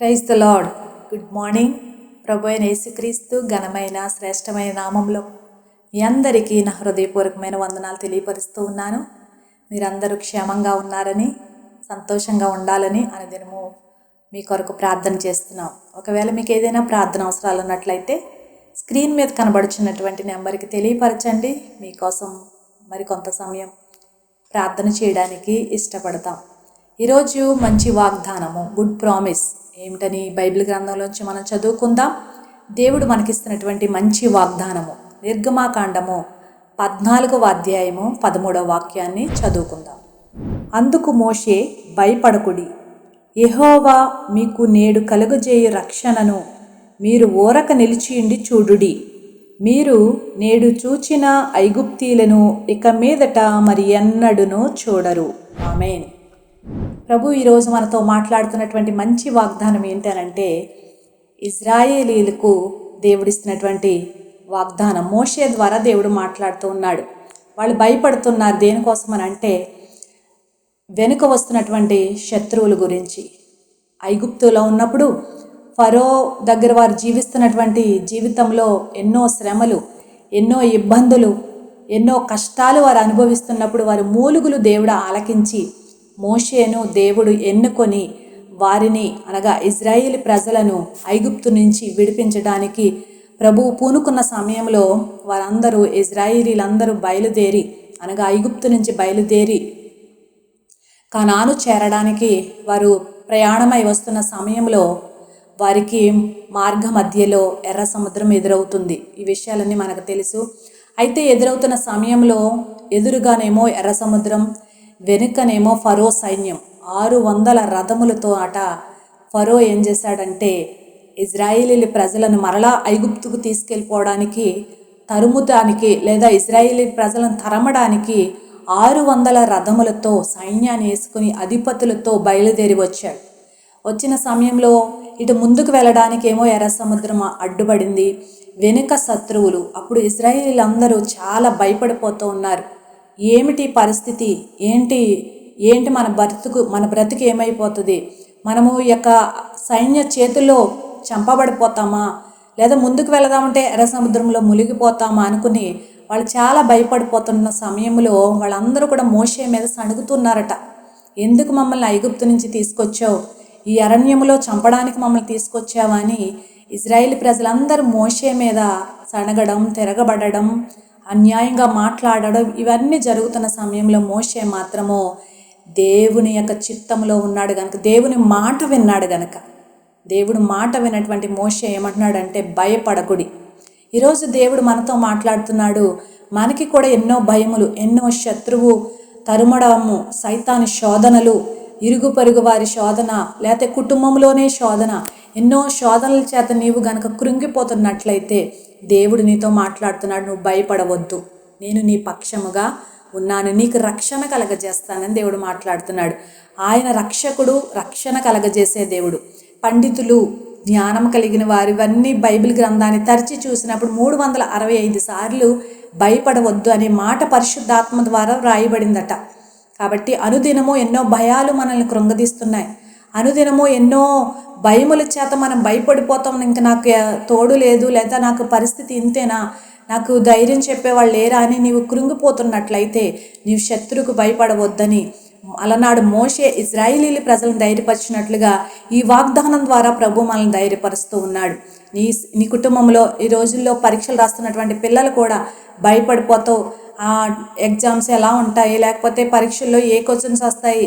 Praise the lord good morning. ప్రభు అయిన యేసుక్రీస్తు ఘనమైన శ్రేష్టమైన నామంలో మీ అందరికీ నా హృదయపూర్వకమైన వందనాలు తెలియపరుస్తూ ఉన్నాను. మీరందరూ క్షేమంగా ఉన్నారని సంతోషంగా ఉండాలని అనుదినము మీ కొరకు ప్రార్థన చేస్తున్నాం. ఒకవేళ మీకు ఏదైనా ప్రార్థన అవసరాలు ఉన్నట్లయితే స్క్రీన్ మీద కనబడుచున్నటువంటి నెంబర్కి తెలియపరచండి. మీకోసం మరి కొంత సమయం ప్రార్థన చేయడానికి ఇష్టపడతాం. ఈరోజు మంచి వాగ్దానము గుడ్ ప్రామిస్. ఏమిటని బైబిల్ గ్రంథంలోంచి మనం చదువుకుందాం. దేవుడు మనకిస్తున్నటువంటి మంచి వాగ్దానము నిర్గమాకాండము పద్నాలుగవ అధ్యాయము పదమూడవ వాక్యాన్ని చదువుకుందాం. అందుకు మోషే భయపడకుడి. ఎహోవా మీకు నేడు కలుగజేయు రక్షణను మీరు ఓరక నిలిచియుండి చూడుడి. మీరు నేడు చూచిన ఐగుప్తీలను ఇక మీదట మరి ఎన్నడునూ చూడరు. ఆమెన్. ప్రభు ఈరోజు మనతో మాట్లాడుతున్నటువంటి మంచి వాగ్దానం ఏంటనంటే ఇజ్రాయేలీలకు దేవుడిస్తున్నటువంటి వాగ్దానం. మోషే ద్వారా దేవుడు మాట్లాడుతూ ఉన్నాడు. వాళ్ళు భయపడుతున్నారు దేనికోసం అని అంటే వెనుక వస్తున్నటువంటి శత్రువుల గురించి. ఐగుప్తులో ఉన్నప్పుడు ఫరో దగ్గర వారు జీవిస్తున్నటువంటి జీవితంలో ఎన్నో శ్రమలు ఎన్నో ఇబ్బందులు ఎన్నో కష్టాలు వారు అనుభవిస్తున్నప్పుడు వారి మూలుగులు దేవుడు ఆలకించి మోషేను దేవుడు ఎన్నుకొని వారిని అనగా ఇజ్రాయేల్ ప్రజలను ఐగుప్తు నుంచి విడిపించడానికి ప్రభువు పూనుకున్న సమయంలో వారందరూ ఇజ్రాయిలీలందరూ బయలుదేరి అనగా ఐగుప్తు నుంచి బయలుదేరి కనాను చేరడానికి వారు ప్రయాణమై వస్తున్న సమయంలో వారికి మార్గ మధ్యలో ఎర్ర సముద్రం ఎదురవుతుంది. ఈ విషయాలన్నీ మనకు తెలుసు. అయితే ఎదురవుతున్న సమయంలో ఎదురుగానేమో ఎర్ర సముద్రం వెనుకనేమో ఫరో సైన్యం. ఆరు వందల రథములతో అట ఫరో ఏం చేశాడంటే ఇజ్రాయిలీ ప్రజలను మరలా ఐగుప్తుకు తీసుకెళ్ళిపోవడానికి తరుముతానికి లేదా ఇజ్రాయిలీ ప్రజలను తరమడానికి ఆరు వందల రథములతో సైన్యాన్ని వేసుకుని అధిపతులతో బయలుదేరి వచ్చాడు. వచ్చిన సమయంలో ఇటు ముందుకు వెళ్ళడానికి ఏమో ఎర్ర సముద్రం అడ్డుపడింది. వెనుక శత్రువులు. అప్పుడు ఇజ్రాయిలీలందరూ చాలా భయపడిపోతూ ఉన్నారు. ఏమిటి పరిస్థితి? ఏంటి? ఏంటి మన బ్రతుకు మన బ్రతుకు ఏమైపోతుంది? మనము ఈ యొక్క సైన్య చేతుల్లో చంపబడిపోతామా? లేదా ముందుకు వెళదామంటే ఎర్ర సముద్రంలో మునిగిపోతామా అనుకుని వాళ్ళు చాలా భయపడిపోతున్న సమయంలో వాళ్ళందరూ కూడా మోసే మీద సణుగుతున్నారట. ఎందుకు మమ్మల్ని ఐగుప్తు నుంచి తీసుకొచ్చావు? ఈ అరణ్యంలో చంపడానికి మమ్మల్ని తీసుకొచ్చావా? అని ఇజ్రాయిల్ ప్రజలందరూ మోసే మీద సణగడం తిరగబడడం అన్యాయంగా మాట్లాడడం ఇవన్నీ జరుగుతున్న సమయంలో మోసే మాత్రము దేవుని యొక్క చిత్తంలో ఉన్నాడు కనుక దేవుని మాట విన్నాడు కనుక దేవుడు మాట విన్నటువంటి మోసే ఏమంటున్నాడంటే భయపడకుడి. ఈరోజు దేవుడు మనతో మాట్లాడుతున్నాడు. మనకి కూడా ఎన్నో భయములు ఎన్నో శత్రువు తరుమడము సైతాని శోధనలు ఇరుగు పరుగు వారి శోధన లేకపోతే కుటుంబంలోనే శోధన ఎన్నో శోధనల చేత నీవు గనక కృంగిపోతున్నట్లయితే దేవుడు నీతో మాట్లాడుతున్నాడు నువ్వు భయపడవద్దు. నేను నీ పక్షముగా ఉన్నాను. నీకు రక్షణ కలగజేస్తానని దేవుడు మాట్లాడుతున్నాడు. ఆయన రక్షకుడు రక్షణ కలగజేసే దేవుడు. పండితులు జ్ఞానం కలిగిన వారు ఇవన్నీ బైబిల్ గ్రంథాన్ని తరిచి చూసినప్పుడు మూడు వందల అరవై ఐదు సార్లు భయపడవద్దు అనే మాట పరిశుద్ధాత్మ ద్వారా వ్రాయబడిందట. కాబట్టి అనుదినము ఎన్నో భయాలు మనల్ని కృంగదీస్తున్నాయి. అనుదినము ఎన్నో భయముల చేత మనం భయపడిపోతాం. ఇంకా నాకు తోడు లేదు లేదా నాకు పరిస్థితి ఇంతేనా? నాకు ధైర్యం చెప్పేవాళ్ళు లేరా అని నీవు కృంగిపోతున్నట్లయితే నీవు శత్రువుకు భయపడవద్దని అలనాడు మోషే ఇజ్రాయిలీల ప్రజలను ధైర్యపరిచినట్లుగా ఈ వాగ్దానం ద్వారా ప్రభు మనల్ని ధైర్యపరుస్తూ ఉన్నాడు. నీ నీ కుటుంబంలో ఈ రోజుల్లో పరీక్షలు రాస్తున్నటువంటి పిల్లలు కూడా భయపడిపోతూ ఆ ఎగ్జామ్స్ ఎలా ఉంటాయి? లేకపోతే పరీక్షల్లో ఏ క్వశ్చన్స్ వస్తాయి?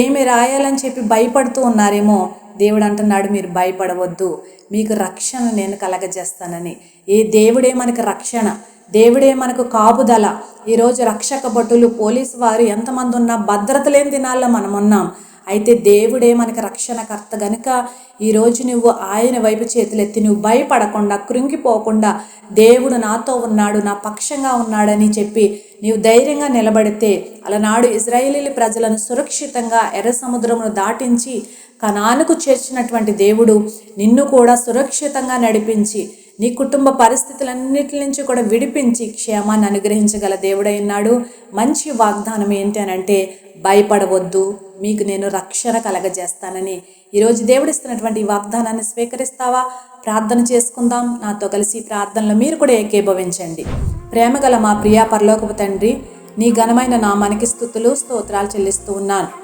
ఏమి రాయాలని చెప్పి భయపడుతూ ఉన్నారేమో దేవుడు అంటున్నాడు మీరు భయపడవద్దు. మీకు రక్షణ నేను కలగజేస్తానని. ఏ దేవుడే మనకు రక్షణ దేవుడే మనకు కాపుదల. ఈరోజు రక్షక భటులు పోలీసు వారు ఎంతమంది ఉన్నా భద్రత లేని దినాల్లో మనం ఉన్నాం. అయితే దేవుడే మనకి రక్షణకర్త గనుక ఈరోజు నువ్వు ఆయన వైపు చేతులెత్తి నువ్వు భయపడకుండా కృంగిపోకుండా దేవుడు నాతో ఉన్నాడు నా పక్షంగా ఉన్నాడని చెప్పి నీవు ధైర్యంగా నిలబడితే అలనాడు ఇజ్రాయేలీ ప్రజలను సురక్షితంగా ఎర్ర సముద్రమును దాటించి కనానుకు చేర్చినటువంటి దేవుడు నిన్ను కూడా సురక్షితంగా నడిపించి నీ కుటుంబ పరిస్థితులన్నిటి నుంచి కూడా విడిపించి క్షేమాన్ని అనుగ్రహించగల దేవుడై ఉన్నాడు. మంచి వాగ్దానం ఏంటి అని అంటే భయపడవద్దు మీకు నేను రక్షణ కలగజేస్తానని. ఈరోజు దేవుడు ఇస్తున్నటువంటి వాగ్దానాన్ని స్వీకరిస్తావా? ప్రార్థన చేసుకుందాం. నాతో కలిసి ప్రార్థనలో మీరు కూడా ఏకీభవించండి. ప్రేమగల మా ప్రియా పరలోకపు తండ్రి నీ ఘనమైన నామానికి స్థుతులు స్తోత్రాలు చెల్లిస్తూ ఉన్నాను.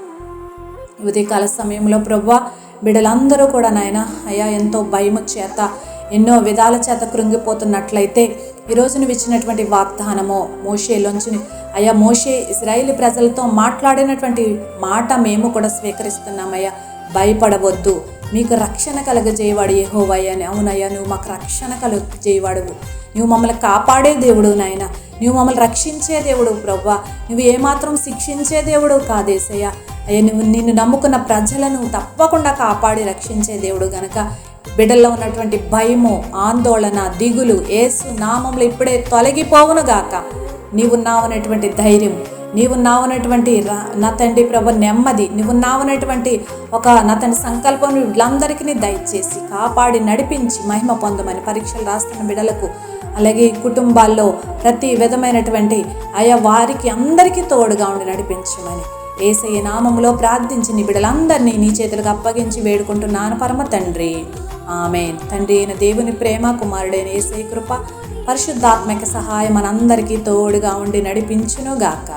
ఉదయకాల సమయంలో ప్రభు బిడ్డలందరూ కూడా నాయన అయ్యా ఎంతో భయము చేత ఎన్నో విధాల చేత కృంగిపోతున్నట్లయితే ఈరోజు నువ్వు ఇచ్చినటువంటి వాగ్దానము మోషేలోంచి అయ్యా మోషే ఇజ్రాయేలీ ప్రజలతో మాట్లాడినటువంటి మాట మేము కూడా స్వీకరిస్తున్నామయ్యా. భయపడవద్దు. మీకు రక్షణ కలగజేయవాడు యెహోవయ్య అని. అవునయ్యా నువ్వు మాకు రక్షణ కలుగజేయవాడువు. నువ్వు మమ్మల్ని కాపాడే దేవుడు నాయనా. నువ్వు మమ్మల్ని రక్షించే దేవుడు ప్రవ్వా. నువ్వు ఏమాత్రం శిక్షించే దేవుడు కాదేశయ్య అయ్యా నువ్వు నిన్ను నమ్ముకున్న ప్రజలను తప్పకుండా కాపాడి రక్షించే దేవుడు గనక. బిడ్డల్లో ఉన్నటువంటి భయము ఆందోళన దిగులు ఏసు నామంలో ఇప్పుడే తొలగిపోవును గాక. నీవున్నావనేటువంటి ధైర్యం నీవున్నావనేటువంటి రా- నా తండ్రి ప్రభు నెమ్మది నీవున్నావనేటువంటి ఒక నా తండ్రి సంకల్పం వీళ్ళందరికీ దయచేసి కాపాడి నడిపించి మహిమ పొందమని పరీక్షలు రాస్తున్న బిడ్డలకు అలాగే కుటుంబాల్లో ప్రతి విధమైనటువంటి ఆయా వారికి అందరికీ తోడుగా ఉండి నడిపించమని ఏసయ్య నామములో ప్రార్థించి నీ బిడ్డలందరినీ నీ చేతులకు అప్పగించి వేడుకుంటున్నాను పరమ తండ్రి. ఆమె తండ్రి అయిన దేవుని ప్రేమ కుమారుడైన ఏసై కృప పరిశుద్ధాత్మక సహాయం మనందరికీ తోడుగా ఉండి నడిపించును గాక